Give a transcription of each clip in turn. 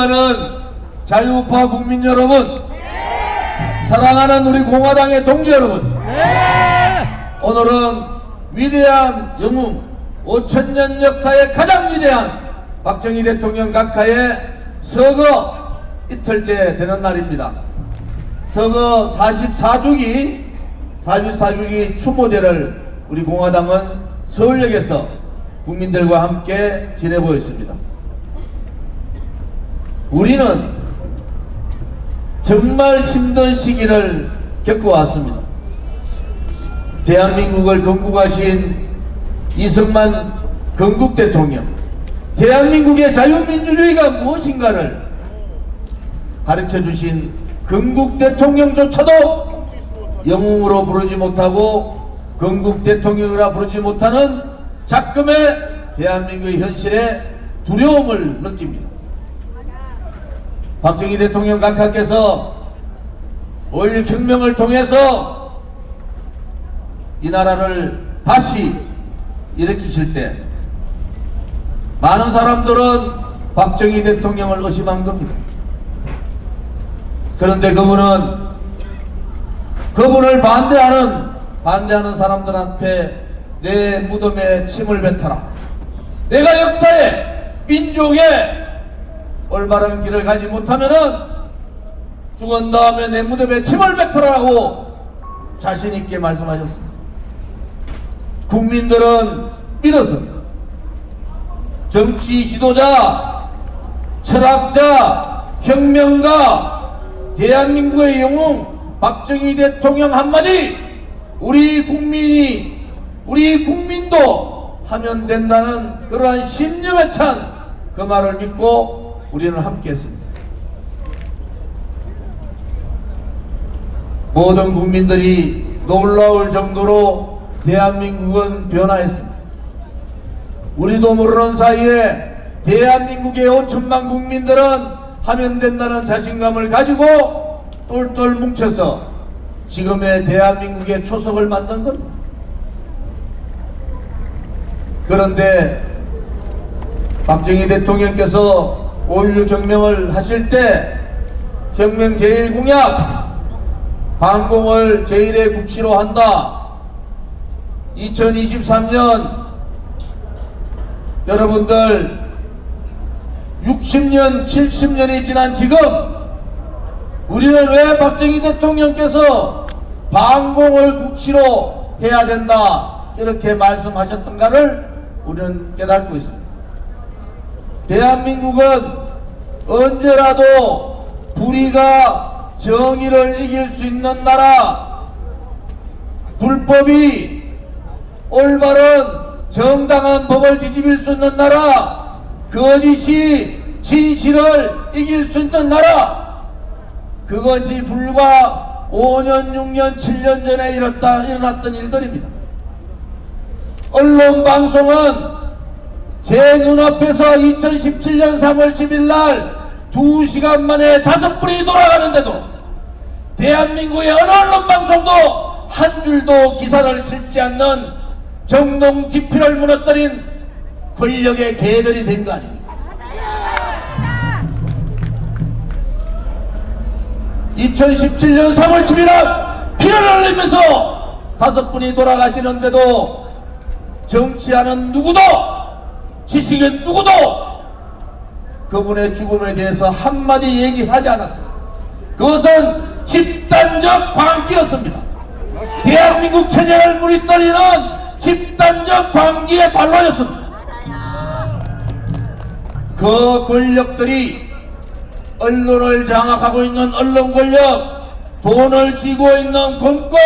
존경하는 자유우파 국민 여러분, 사랑하는 우리 공화당의 동지 여러분, 오늘은 위대한 영웅 5천년 역사의 가장 위대한 박정희 대통령 각하의 서거 이틀째 되는 날입니다. 서거 44주기 44주기 추모제를 우리 공화당은 서울역에서 국민들과 함께 지내고 있습니다. 우리는 정말 힘든 시기를 겪어왔습니다. 대한민국을 건국하신 이승만 건국 대통령, 대한민국의 자유민주주의가 무엇인가를 가르쳐 주신 건국 대통령조차도 영웅으로 부르지 못하고 건국 대통령이라 부르지 못하는 작금의 대한민국의 현실에 두려움을 느낍니다. 박정희 대통령 각하께서 5.16 혁명을 통해서 이 나라를 다시 일으키실 때 많은 사람들은 박정희 대통령을 의심한 겁니다. 그런데 그분은 그분을 반대하는 반대하는 사람들한테 내 무덤에 침을 뱉어라. 내가 역사에 민족에 올바른 길을 가지 못하면은 죽은 다음에 내 무덤에 침을 뱉어라라고 자신 있게 말씀하셨습니다. 국민들은 믿었습니다. 정치 지도자, 철학자, 혁명가, 대한민국의 영웅 박정희 대통령 한마디 우리 국민이 우리 국민도 하면 된다는 그러한 신념에 찬 그 말을 믿고 우리는 함께 했습니다. 모든 국민들이 놀라울 정도로 대한민국은 변화했습니다. 우리도 모르는 사이에 대한민국의 5천만 국민들은 하면 된다는 자신감을 가지고 똘똘 뭉쳐서 지금의 대한민국의 초석을 만든 겁니다. 그런데 박정희 대통령께서 5.16 혁명을 하실 때 혁명 제1공약 반공을 제1의 국시로 한다. 2023년 여러분들 60년, 70년이 지난 지금 우리는 왜 박정희 대통령께서 반공을 국시로 해야 된다 이렇게 말씀하셨던가를 우리는 깨닫고 있습니다. 대한민국은 언제라도 불의가 정의를 이길 수 있는 나라, 불법이 올바른 정당한 법을 뒤집일 수 있는 나라, 거짓이 진실을 이길 수 있는 나라, 그것이 불과 5년, 6년, 7년 전에 일었다, 일어났던 일들입니다. 언론 방송은 제 눈앞에서 2017년 3월 10일 날 2시간 만에 다섯 분이 돌아가는데도 대한민국의 어느 언론 방송도 한 줄도 기사를 실지 않는 정동 지피를 무너뜨린 권력의 개들이 된 거 아닙니까? 2017년 3월 7일 날 피를 흘리면서 다섯 분이 돌아가시는데도 정치하는 누구도 지식인 누구도 그분의 죽음에 대해서 한마디 얘기하지 않았습니다. 그것은 집단적 광기였습니다. 대한민국 체제를 무너뜨리는 집단적 광기의 발로였습니다. 그 권력들이 언론을 장악하고 있는 언론 권력, 돈을 쥐고 있는 공권,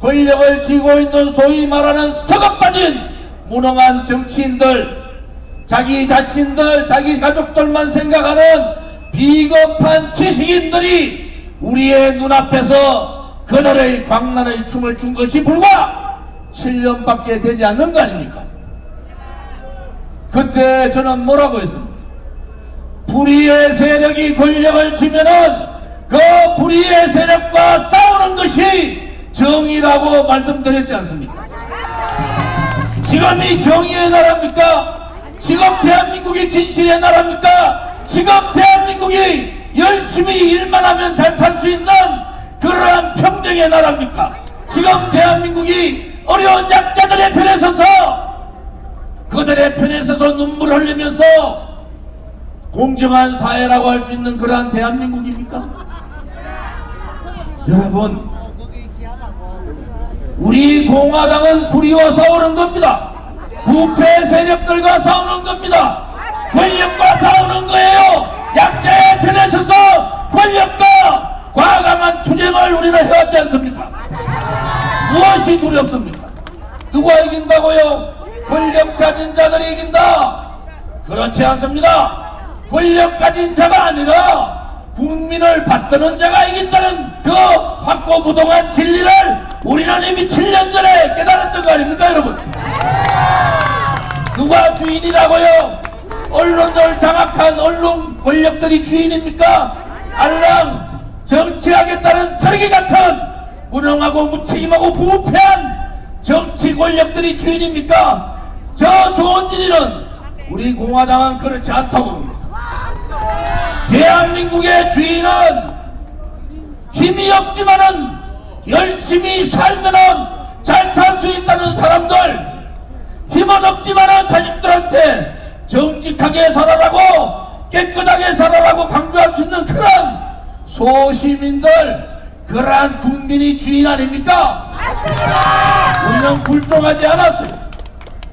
권력을 쥐고 있는 소위 말하는 서갑 빠진 무능한 정치인들, 자기 자신들, 자기 가족들만 생각하는 비겁한 지식인들이 우리의 눈앞에서 그들의 광란의 춤을 춘 것이 불과 7년밖에 되지 않는 거 아닙니까? 그때 저는 뭐라고 했습니까? 불의의 세력이 권력을 쥐면은 그 불의의 세력과 싸우는 것이 정의라고 말씀드렸지 않습니까? 지금 이 정의의 나라입니까? 지금 대한민국이 진실의 나라입니까? 지금 대한민국이 열심히 일만 하면 잘 살 수 있는 그러한 평등의 나라입니까? 지금 대한민국이 어려운 약자들의 편에 서서 그들의 편에 서서 눈물 흘리면서 공정한 사회라고 할 수 있는 그러한 대한민국입니까? 여러분 우리 공화당은 불의와 싸우는 겁니다. 부패 세력들과 싸우는 겁니다. 권력과 싸우는 거예요. 약자의 편에 서서 권력과 과감한 투쟁을 우리는 해왔지 않습니까? 무엇이 두렵습니까? 누가 이긴다고요? 권력 가진 자들이 이긴다. 그렇지 않습니다. 권력 가진 자가 아니라 국민을 받드는 자가 이긴다는 그 확고부동한 진리를 우리는 이미 7년 전에 깨달았던 거 아닙니까 여러분? 누가 주인이라고요? 언론을 장악한 언론 권력들이 주인입니까? 알랑 정치하겠다는 쓰레기 같은 무능하고 무책임하고 부패한 정치 권력들이 주인입니까? 저 진리는 우리 공화당은 그렇지 않다고 봅니다. 대한민국의 주인은 힘이 없지만은 열심히 살면은 잘 살 수 있다는 사람들 힘은 없지만은 자식들한테 정직하게 살아라고 깨끗하게 살아라고 강조할 수 있는 그런 소시민들 그러한 국민이 주인 아닙니까? 우리는 굴종하지 않았어요.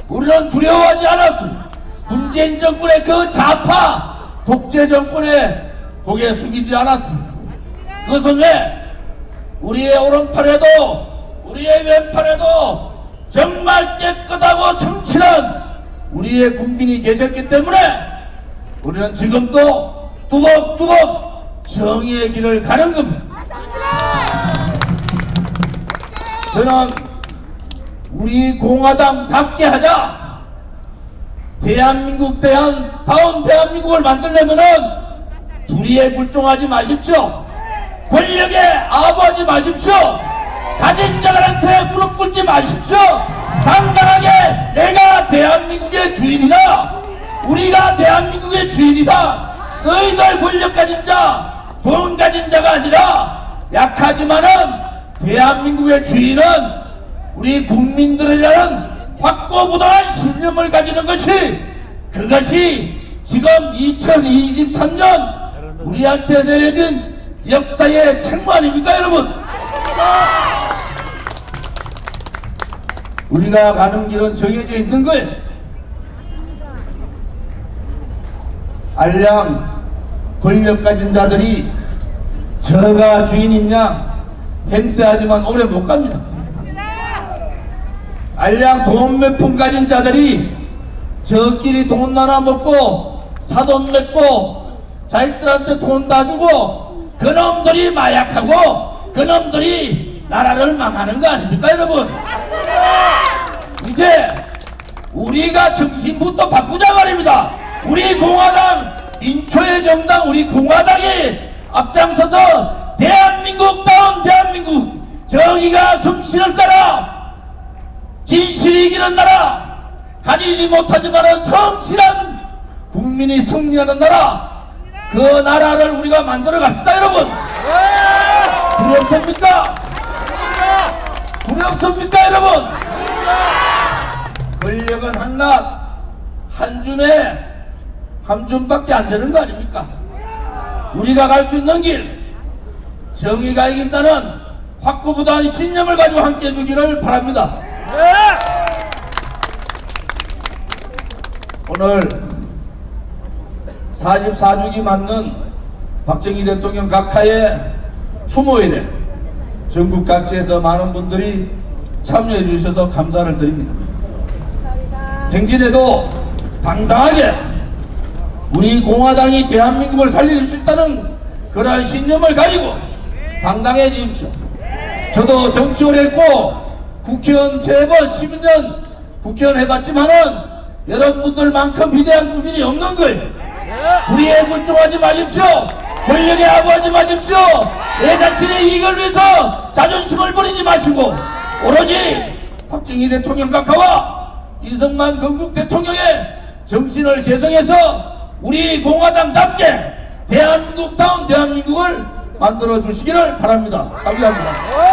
우리는 두려워하지 않았어요. 문재인 정권의 그 좌파 독재 정권에 고개 숙이지 않았습니다. 그것은 왜? 우리의 오른팔에도 우리의 왼팔에도 정말 깨끗하고 성실한 우리의 국민이 계셨기 때문에 우리는 지금도 뚜벅뚜벅 정의의 길을 가는 겁니다. 저는 우리 공화당 답게 하자. 대한민국 대한 다운 대한민국을 만들려면은 불의에 굴종하지 마십시오. 권력에 아부하지 마십시오. 가진 자들한테 무릎 꿇지 마십시오. 당당하게 내가 대한민국의 주인이다. 우리가 대한민국의 주인이다. 너희들 권력 가진 자, 돈 가진 자가 아니라 약하지만은 대한민국의 주인은 우리 국민들이라는 확고부동한 신념을 가지는 것이 그것이 지금 2023년 우리한테 내려진 역사의 책무 아닙니까 여러분? 우리가 가는 길은 정해져 있는 거예요. 알량 권력 가진 자들이 저가 주인이냐 행세하지만 오래 못 갑니다. 알량 돈 몇 푼 가진 자들이 저끼리 돈 나눠 먹고 사돈 맺고 자식들한테 돈 다 주고 그놈들이 마약하고 그놈들이 나라를 망하는 거 아닙니까 여러분? 이제 우리가 정신부터 바꾸자 말입니다. 우리 공화당 인초의 정당 우리 공화당이 앞장서서 대한민국다운 대한민국 정의가 숨쉬는 나라 진실이 이기는 나라 가지지 못하지만 성실한 국민이 승리하는 나라 그 나라를 우리가 만들어 갑시다 여러분 두렵습니까? 두렵습니까 여러분? 권력은 한낱 한 줌에 한 줌밖에 안 되는 거 아닙니까? 우리가 갈 수 있는 길 정의가 이긴다는 확고부도한 신념을 가지고 함께 해주기를 바랍니다. 오늘 44주기 맞는 박정희 대통령 각하의 추모일에 전국 각지에서 많은 분들이 참여해 주셔서 감사를 드립니다. 행진에도 당당하게 우리 공화당이 대한민국을 살릴 수 있다는 그러한 신념을 가지고 당당해지십시오. 저도 정치 오래 했고 국회의원 세번 12년 국회의원 해봤지만은 여러분들만큼 위대한 국민이 없는 거예요. 우리의 굴종하지 마십시오. 권력에 아부하지 마십시오. 내 자신의 이익을 위해서 자존심을 버리지 마시고 오로지 박정희 대통령 각하와 이승만 건국 대통령의 정신을 계승해서 우리 공화당답게 대한민국다운 대한민국을 만들어 주시기를 바랍니다. 감사합니다.